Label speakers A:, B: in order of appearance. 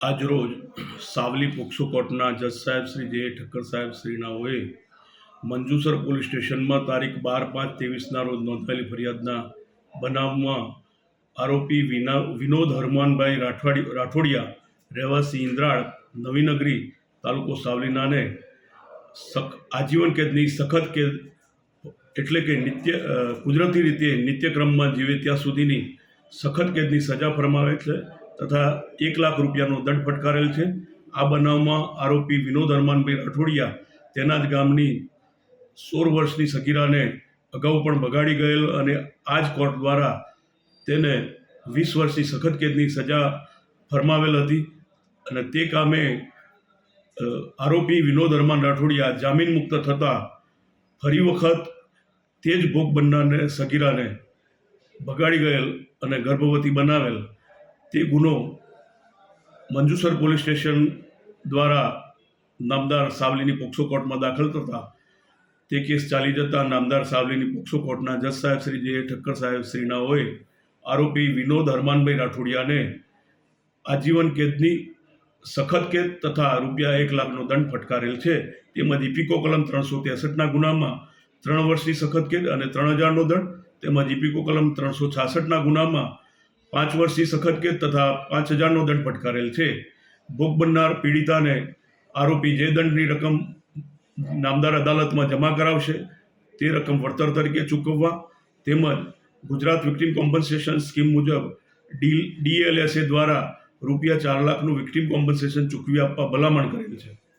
A: આજરોજ સાવલી પોક્સો કોર્ટના જજ સાહેબ શ્રી જે ઠક્કર સાહેબ શ્રીનાઓએ મંજુસર પોલીસ સ્ટેશનમાં તારીખ બાર પાંચ ત્રેવીસના રોજ નોંધાયેલી ફરિયાદના બનાવમાં આરોપી વિના વિનોદ હરમાનભાઈ રાઠવાડી રાઠોડિયા, રહેવાસી ઇન્દ્રાળ, નવીનગરી તાલુકો સાવલીનાને આજીવન કેદની સખત કેદ એટલે કે નિત્ય કુદરતી રીતે નિત્યક્રમમાં જીવે ત્યાં સુધીની સખત કેદની સજા ફરમાવે છે. તથા એક લાખ રૂપિયાનો દંડ ફટકારેલ છે. આ બનાવમાં આરોપી વિનોદ હરમાનભાઈ અઠોડિયા તેના જ ગામની સોળ વર્ષની સગીરાને અગાઉ પણ બગાડી ગયેલ અને આ જ કોર્ટ દ્વારા તેને વીસ વર્ષની સખત કેદની સજા ફરમાવેલ હતી અને તે કામે આરોપી વિનોદ હરમાન રાઠોડિયા જામીન મુક્ત થતાં ફરી વખત તે જ ભોગ બનનારને, સગીરાને બગાડી ગયેલ અને ગર્ભવતી બનાવેલ. તે ગુનો મંજુસર પોલીસ સ્ટેશન દ્વારા નામદાર સાવલીની પોક્સો કોર્ટમાં દાખલ થતા તે કેસ ચાલી જતા નામદાર સાવલીની પોક્સો કોર્ટના જજ સાહેબ શ્રી જે ઠક્કર સાહેબ શ્રીના હોય આરોપી વિનોદ હરમાનભાઈ રાઠોડિયાને આજીવન કેદની સખત કેદ તથા રૂપિયા એક લાખનો દંડ ફટકારેલ છે. તેમજ ઇપિકો કલમ ત્રણસો ત્રેસઠના ગુનામાં ત્રણ વર્ષની સખત કેદ અને ત્રણ હજારનો દંડ. તેમજ ઇપિકો કલમ ત્રણસો છાસઠના ગુનામાં પાંચ વર્ષથી સખત કેદ તથા પાંચ હજારનો દંડ ફટકારેલ છે. ભોગ બનનાર પીડિતાને આરોપી જે દંડની રકમ નામદાર અદાલતમાં જમા કરાવશે, તે રકમ વળતર તરીકે ચૂકવવા તેમજ ગુજરાત વિક્ટિમ કોમ્પન્સેશન સ્કીમ મુજબ ડી, ડીએલએસએ દ્વારા રૂપિયા ચાર લાખનું વિક્ટિમ કોમ્પન્સેશન ચૂકવી આપવા ભલામણ કરેલ છે.